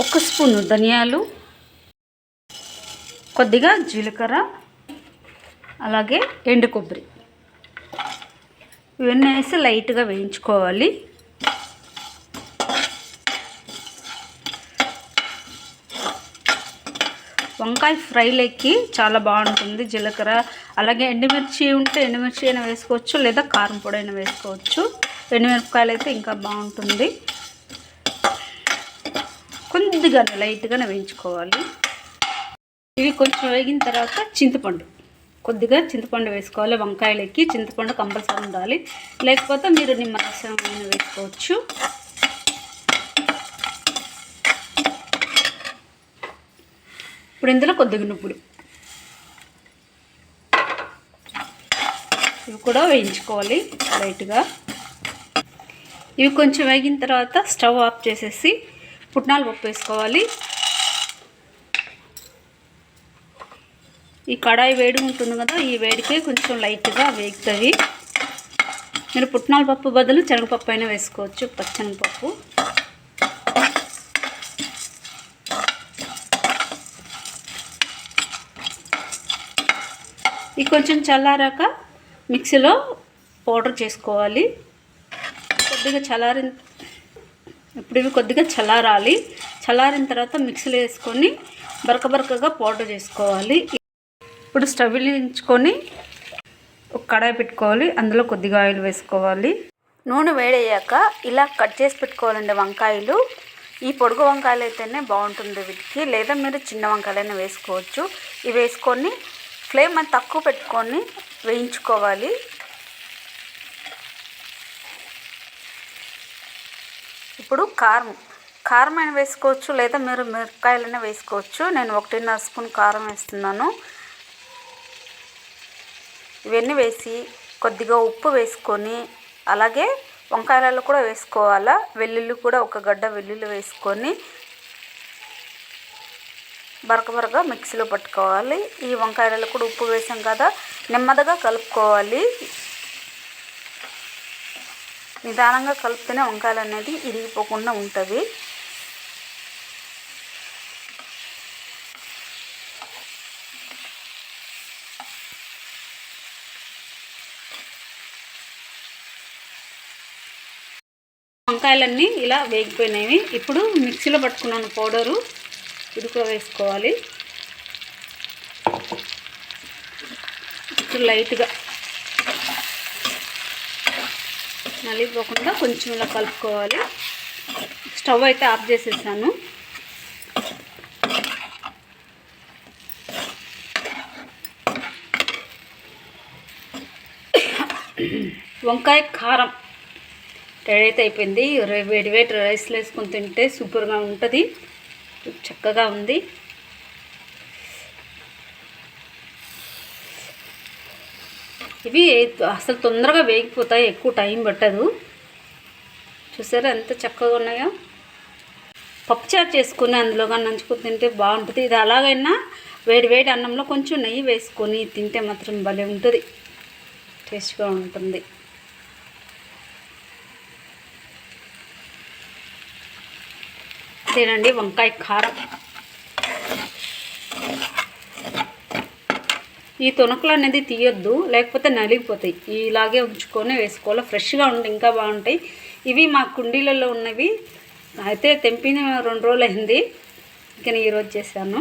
ఒక స్పూను ధనియాలు కొద్దిగా జీలకర్ర అలాగే ఎండు కొబ్బరి. ఇవన్నీ వేసి లైట్గా వేయించుకోవాలి. వంకాయ ఫ్రైలోకి చాలా బాగుంటుంది జీలకర్ర. అలాగే ఎండుమిర్చి ఉంటే ఎండుమిర్చి అయినా వేసుకోవచ్చు లేదా కారం పొడి అయినా వేసుకోవచ్చు. ఎండుమిరపకాయలు అయితే ఇంకా బాగుంటుంది. కొద్దిగా లైట్గానే వేయించుకోవాలి. ఇవి కొంచెం వేగిన తర్వాత చింతపండు. కొద్దిగా చింతపండు వేసుకోవాలి. వంకాయలకి చింతపండు కంపల్సరీ ఉండాలి. లేకపోతే మీరు నిమ్మరసం వేసుకోవచ్చు. ఇప్పుడు ఇందులో కొద్దిగా నువ్వులు. ఇవి కూడా వేయించుకోవాలి లైట్గా. ఇవి కొంచెం వేగిన తర్వాత స్టవ్ ఆఫ్ చేసేసి పుట్నాలు పప్పు వేసుకోవాలి ఈ కడాయి వేడి ఉంటుంది కదా ఈ వేడికి కొంచెం లైట్గా వేగుతుంది మీరు పుట్నాల పప్పు బదులు శనగపప్పు అయినా వేసుకోవచ్చు పచ్చనగపప్పు. ఇది కొంచెం చల్లారాక మిక్సీలో పౌడర్ చేసుకోవాలి. కొద్దిగా చల్లారిన ఇప్పుడు ఇవి కొద్దిగా చల్లారాలి. చల్లారిన తర్వాత మిక్సీలో వేసుకొని బరక బరకగా పౌడర్ చేసుకోవాలి. ఇప్పుడు స్టవ్ వెలిగించుకొని ఒక కడాయి పెట్టుకోవాలి. అందులో కొద్దిగా ఆయిల్ వేసుకోవాలి. నూనె వేడయ్యాక ఇలా కట్ చేసి పెట్టుకోవాలండి వంకాయలు. ఈ పొడుగు వంకాయలు అయితేనే బాగుంటుంది వీటికి. లేదా మీరు చిన్న వంకాయలైనా వేసుకోవచ్చు. ఇవి వేసుకొని ఫ్లేమ్ అని తక్కువ పెట్టుకొని వేయించుకోవాలి. ఇప్పుడు కారం. కారం అయినా వేసుకోవచ్చు లేదా మీరు మిరపకాయలైనా వేసుకోవచ్చు. నేను ఒకటిన్నర స్పూన్ కారం వేస్తున్నాను. ఇవన్నీ వేసి కొద్దిగా ఉప్పు వేసుకొని అలాగే వంకాయలలో కూడా వేసుకోవాలా? వెల్లుల్లి కూడా ఒక గడ్డ వెల్లుల్లి వేసుకొని బరక బరక మిక్సీలో పట్టుకోవాలి. ఈ వంకాయలలో కూడా ఉప్పు వేసాం కదా నెమ్మదిగా కలుపుకోవాలి. నిదానంగా కలిపితేనే వంకాయలు అనేది ఇరిగిపోకుండా ఉంటుంది. వంకాయలన్నీ ఇలా వేగిపోయినాయి. ఇప్పుడు మిక్సీలో పట్టుకున్నాను పౌడరు. ఇదికో వేసుకోవాలి. ఇప్పుడు లైట్గా నలిగిపోకుండా కొంచెం ఇలా కలుపుకోవాలి. స్టవ్ అయితే ఆఫ్ చేసేసాను. వంకాయ కారం రెడీ అయితే అయిపోయింది. వేడి వేడి రైస్లో వేసుకొని తింటే సూపర్గా ఉంటుంది. చక్కగా ఉంది. ఇవి అసలు తొందరగా వేగిపోతాయి ఎక్కువ టైం పట్టదు. చూసారా ఎంత చక్కగా ఉన్నాయో? పప్పుచారు చేసుకుని అందులో కానీ నంచుకొని తింటే బాగుంటుంది. ఇది అలాగైనా వేడి వేడి అన్నంలో కొంచెం నెయ్యి వేసుకొని తింటే మాత్రం భలే ఉంటుంది. టేస్ట్గా ఉంటుంది. తినండి వంకాయ కారం. ఈ తునకలు అనేది తీయొద్దు లేకపోతే నలిగిపోతాయి. ఇలాగే ఉంచుకొని వేసుకోవాలి. ఫ్రెష్గా ఉండి ఇంకా బాగుంటాయి. ఇవి మా కుండీలలో ఉన్నవి. అయితే తెంపిన రెండు రోజులు అయింది. ఇంకా ఈరోజు చేశాను.